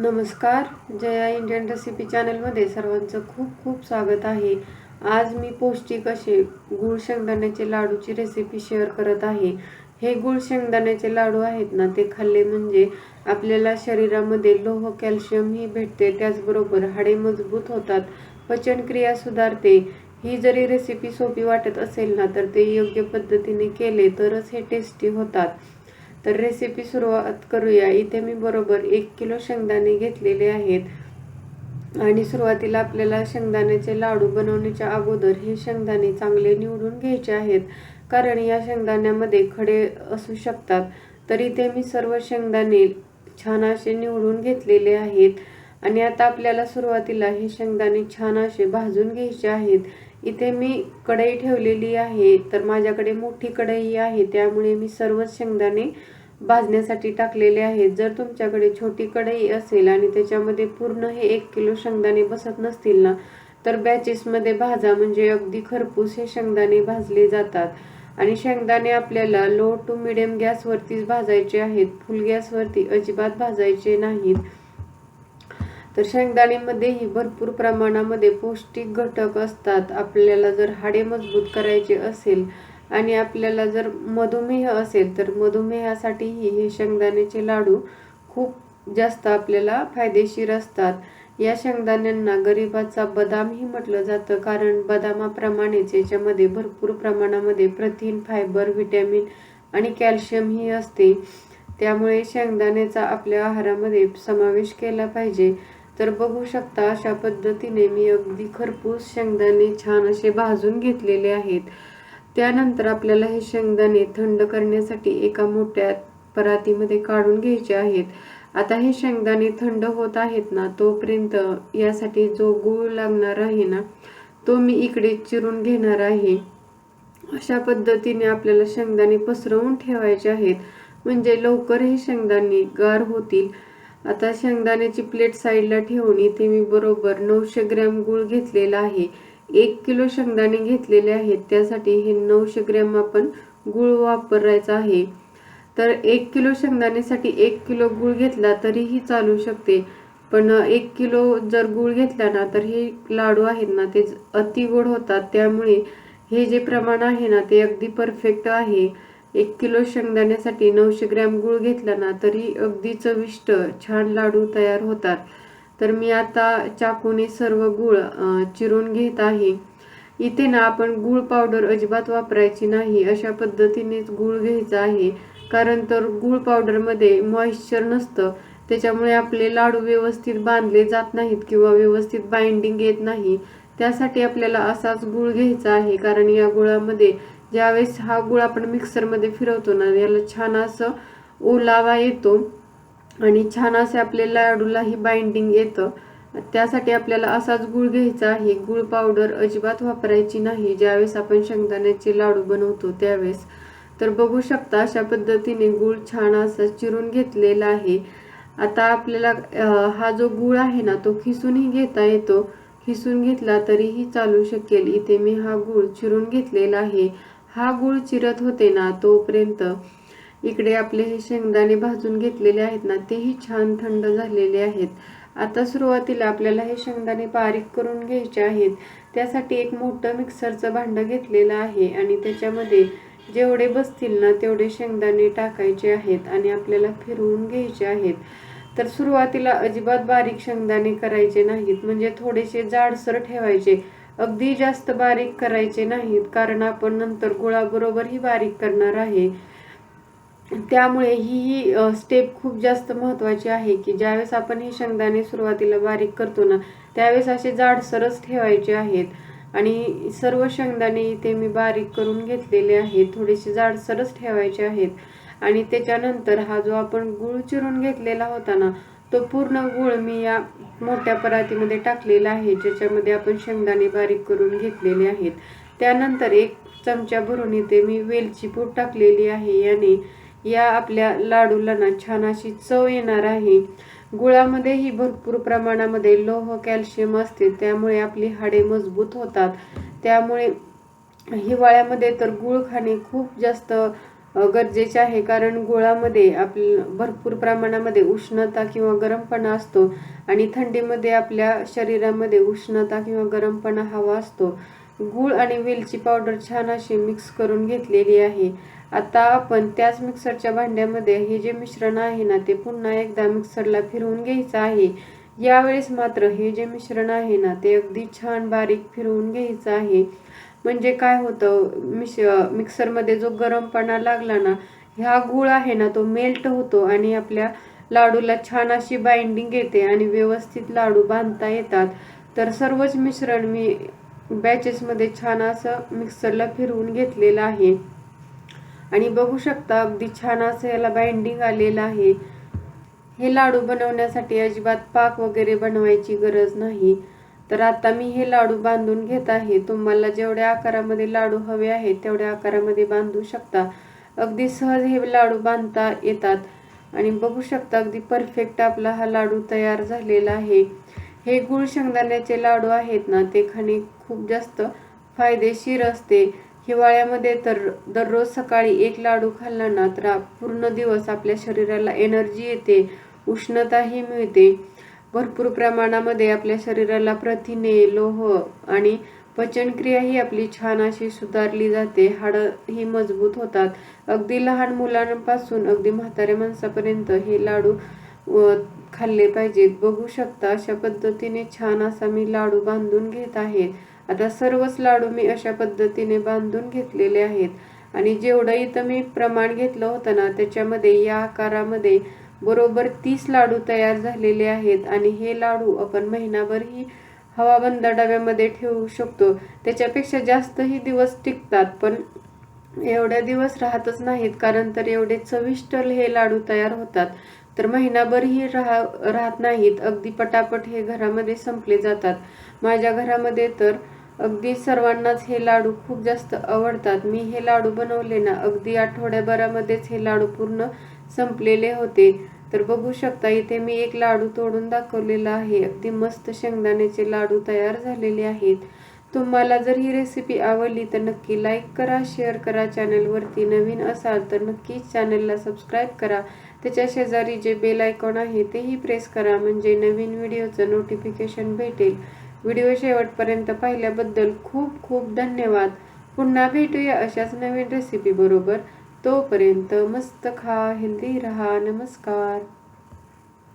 नमस्कार Jaya Indian recipe चॅनलमध्ये सर्वांचं खूप खूप स्वागत आहे. आज मी पौष्टिक असे गुळ शेंगदाण्याचे लाडूची रेसिपी शेअर करत आहे. हे गुळ शेंगदाण्याचे लाडू आहेत ना ते खाल्ले म्हणजे आपल्याला शरीरामध्ये लोह कॅल्शियम ही भेटते त्याचबरोबर हाडे मजबूत होतात पचनक्रिया सुधारते. ही जरी रेसिपी सोपी वाटत असेल ना तर ते योग्य पद्धतीने केले तरच हे टेस्टी होतात. तर रेसिपी सुरुवात करूया. इथे मी बरोबर एक किलो शेंगदाणे घेतलेले आहेत. आणि सुरुवातीला आपल्याला शेंगदाण्याचे लाडू बनवण्याच्या अगोदर हे शेंगदाणे चांगले निवडून घ्यायचे आहेत. कारण या शेंगदाण्यामध्ये खडे असू शकतात. तर इथे मी सर्व शेंगदाणे छान असे निवडून घेतलेले आहेत. आणि आता आपल्याला सुरुवातीला हे शेंगदाणे छान असे भाजून घ्यायचे आहेत. इथे मी कढई ठेवलेली आहे तर माझ्याकडे मोठी कढई आहे त्यामुळे मी सर्वच शेंगदाणे भाजण्यासाठी टाकलेले आहेत. जर तुमच्याकडे छोटी कढई असेल आणि त्याच्यामध्ये पूर्ण हे एक किलो शेंगदाणे बसत नसतील ना तर बॅचेसमध्ये भाजा म्हणजे अगदी खरपूस हे शेंगदाणे भाजले जातात. आणि शेंगदाणे आपल्याला लो टू मिडियम गॅसवरतीच भाजायचे आहेत. फुल गॅसवरती अजिबात भाजायचे नाहीत. तर शेंगदाणेमध्येही भरपूर प्रमाणामध्ये पौष्टिक घटक असतात. आपल्याला जर हाडे मजबूत करायचे असेल आणि आपल्याला जर मधुमेह असेल तर मधुमेहासाठीही हे शेंगदाण्याचे लाडू खूप जास्त आपल्याला फायदेशीर असतात. या शेंगदाण्यांना गरिबाचा बदामही म्हटलं जातं कारण बदामाप्रमाणेच याच्यामध्ये भरपूर प्रमाणामध्ये प्रथिन फायबर व्हिटॅमिन आणि कॅल्शियमही असते. त्यामुळे शेंगदाण्याचा आपल्या आहारामध्ये समावेश केला पाहिजे. तर बघू शकता अशा पद्धतीने मी अगदी खरपूस शेंगदाणे छान असे भाजून घेतलेले आहेत. त्यानंतर आपल्याला हे शेंगदाणे थंड करण्यासाठी एका मोठ्या परातीमध्ये काढून घ्यायचे आहेत. आता हे शेंगदाणे थंड होत आहेत ना तोपर्यंत यासाठी जो गूळ लागणार आहे ना तो मी इकडे चिरून घेणार आहे. अशा पद्धतीने आपल्याला शेंगदाणे पसरवून ठेवायचे आहेत. म्हणजे लवकर हे शेंगदाणे गार होतील. आता शेंगदाण्याची प्लेट साईडला ठेवून इथे मी बरोबर नऊशे ग्रॅम गूळ घेतलेला आहे. एक किलो शेंगदाणे घेतलेले आहेत. त्यासाठी हे नऊशे ग्रॅम आपण गूळ वापरायचा आहे. तर एक किलो शेंगदाण्यासाठी एक किलो गूळ घेतला तरीही चालू शकते. पण एक किलो जर गूळ घेतला ना तर हे लाडू आहेत ना ते अति गोड होतात. त्यामुळे हे जे प्रमाण आहे ना ते अगदी परफेक्ट आहे. एक किलो शेंगदाण्यासाठी नऊशे ग्रॅम गूळ घेतला ना तरी अगदी चविष्ट छान लाडू तयार होतात. तर मी आता चाकूने सर्व गूळ चिरून घेत आहे. इथे ना आपण गूळ पावडर अजिबात वापरायची नाही अशा पद्धतीनेच गूळ घ्यायचा आहे. कारण तर गूळ पावडरमध्ये मॉइश्चर नसतं त्याच्यामुळे आपले लाडू व्यवस्थित बांधले जात नाहीत किंवा व्यवस्थित बाइंडिंग येत नाही. त्यासाठी आपल्याला असाच गूळ घ्यायचा आहे कारण या गुळामध्ये ज्यावेळेस हा गुळ आपण मिक्सरमध्ये फिरवतो ना याला छान असं ओलावा येतो आणि छान असे आपल्या लाडूलाही बाइंडिंग येतं. त्यासाठी आपल्याला असाच गुळ घ्यायचा आहे. गुळ पावडर अजिबात वापरायची नाही. ज्यावेळेस आपण शेंगदाण्याचे लाडू बनवतो त्यावेळेस. तर बघू शकता अशा पद्धतीने गुळ छान असा चिरून घेतलेला आहे. आता आपल्याला हा जो गुळ आहे ना तो खिसूनही घेता येतो. खिसून घेतला तरीही चालू शकेल. इथे मी हा गुळ चिरून घेतलेला आहे. हा गुळ चिरत होते ना तोपर्यंत इकडे आपले हे शेंगदाणे भाजून घेतलेले आहेत ना तेही छान थंड झालेले आहेत. आता सुरुवातीला आपल्याला हे शेंगदाणे बारीक करून घ्यायचे आहेत. त्यासाठी एक मोठं मिक्सरचं भांडं घेतलेलं आहे आणि त्याच्यामध्ये जेवढे बसतील ना तेवढे शेंगदाणे टाकायचे आहेत आणि आपल्याला फिरवून घ्यायचे आहेत. तर सुरुवातीला अजिबात बारीक शेंगदाणे करायचे नाहीत म्हणजे थोडेसे जाडसर ठेवायचे. अगदी जास्त बारीक करायचे नाहीत कारण आपण नंतर गुळाबरोबरही बारीक करणार आहे. त्यामुळे ही ही स्टेप खूप जास्त महत्त्वाची आहे की ज्यावेळेस आपण हे शेंगदाणे सुरुवातीला बारीक करतो ना त्यावेळेस असे जाडसरच ठेवायचे आहेत. आणि सर्व शेंगदाणे इथे मी बारीक करून घेतलेले आहेत थोडेसे जाडसरच ठेवायचे आहेत. आणि त्याच्यानंतर हा जो आपण गुळ चिरून घेतलेला होता ना तो पूर्ण गुळ मी या मोठ्या परातीमध्ये टाकलेला आहे ज्याच्यामध्ये आपण शेंगदाणे बारीक करून घेतलेले आहेत. त्यानंतर एक चमचा भरून इथे मी वेलची पूड टाकलेली आहे याने या आपल्या लाडूला ना छान अशी चव येणार आहे. गुळामध्येही भरपूर प्रमाणामध्ये लोह कॅल्शियम असते त्यामुळे आपली हाडे मजबूत होतात. त्यामुळे हिवाळ्यामध्ये तर गुळ खाणे खूप जास्त गरजेचे आहे. कारण गुळामध्ये आप भरपूर प्रमाणामध्ये उष्णता किंवा गरमपणा असतो आणि थंडीमध्ये आपल्या शरीरामध्ये उष्णता किंवा गरमपणा हवा असतो. गूळ आणि वेलची पावडर छान अशी मिक्स करून घेतलेली आहे. आता आपण त्याच मिक्सरच्या भांड्यामध्ये हे जे मिश्रण आहे ना ते पुन्हा एकदा मिक्सरला फिरवून घ्यायचं आहे. यावेळेस मात्र हे जे मिश्रण आहे ना ते अगदी छान बारीक फिरवून घ्यायचं आहे. म्हणजे काय होतं मिश मिक्सरमध्ये जो गरमपणा लागला ना ह्या गुळ आहे ना तो मेल्ट होतो आणि आपल्या लाडूला छान अशी बाइंडिंग येते आणि व्यवस्थित लाडू बांधता येतात. तर सर्वच मिश्रण मी बॅचेसमध्ये छान असं मिक्सरला फिरवून घेतलेलं आहे. आणि बघू शकता अगदी छान असं याला बाइंडिंग आलेलं आहे. हे लाडू बनवण्यासाठी अजिबात पाक वगैरे बनवायची गरज नाही. तर आता मी हे लाडू बांधून घेत आहे. तुम्हाला जेवढ्या आकारामध्ये लाडू हवे आहेत तेवढ्या आकारामध्ये बांधू शकता. अगदी सहज हे लाडू बांधता येतात. आणि बघू शकता अगदी परफेक्ट आपला हा लाडू तयार झालेला आहे. हे गुळ शेंगदाण्याचे लाडू आहेत ना ते खाणे खूप जास्त फायदेशीर असते. हिवाळ्यामध्ये तर दररोज सकाळी एक लाडू खाल्ला ना तर पूर्ण दिवस आपल्या शरीराला एनर्जी येते उष्णताही मिळते. भरपूर प्रमाणामध्ये आपल्या शरीराला प्रथिने लोह आणि पचनक्रिया ही आपली छान अशी सुधारली जाते. हाडं ही मजबूत होतात. अगदी लहान मुलांपासून अगदी म्हाताऱ्या माणसापर्यंत हे लाडू खाल्ले पाहिजेत. बघू शकता अशा पद्धतीने छान असा मी लाडू बांधून घेत आहे. आता सर्वच लाडू मी अशा पद्धतीने बांधून घेतलेले आहेत. आणि जेवढं इथं मी प्रमाण घेतलं होतं ना त्याच्यामध्ये या आकारामध्ये बरोबर तीस लाडू तयार झालेले आहेत आणि हे लाडू आपण महिनाभरही हवाबंद डब्यामध्ये ठेवू शकतो. त्याच्यापेक्षा जास्तही दिवस टिकतात पण एवढ्या दिवस राहतच नाहीत कारण तर एवढे चविष्ट हे लाडू तयार होतात. तर महिनाभरही राहा राहत नाहीत अगदी पटापट हे घरामध्ये संपले जातात. माझ्या घरामध्ये तर अगदी सर्वांनाच हे लाडू खूप जास्त आवडतात. मी हे लाडू बनवले ना अगदी आठवड्याभरामध्येच हे लाडू पूर्ण संपलेले होते. तर बघू शकता इथे मी एक लाडू तोडून दाखवलेला आहे. अगदी मस्त शेंगदाण्याचे लाडू तयार झालेले आहेत. तुम्हाला जर ही रेसिपी आवडली तर नक्की लाईक करा शेअर करा. चॅनलवरती नवीन असाल तर नक्कीच चॅनलला सबस्क्राईब करा. त्याच्या शेजारी जे बेल आयकॉन आहे तेही प्रेस करा. म्हणजे नवीन व्हिडिओचं नोटिफिकेशन भेटेल. व्हिडिओ शेवटपर्यंत पाहिल्याबद्दल खूप खूप धन्यवाद. पुन्हा भेटूया अशाच नवीन रेसिपी बरोबर. तोपर्यंत मस्त खा हेल्दी रहा नमस्कार.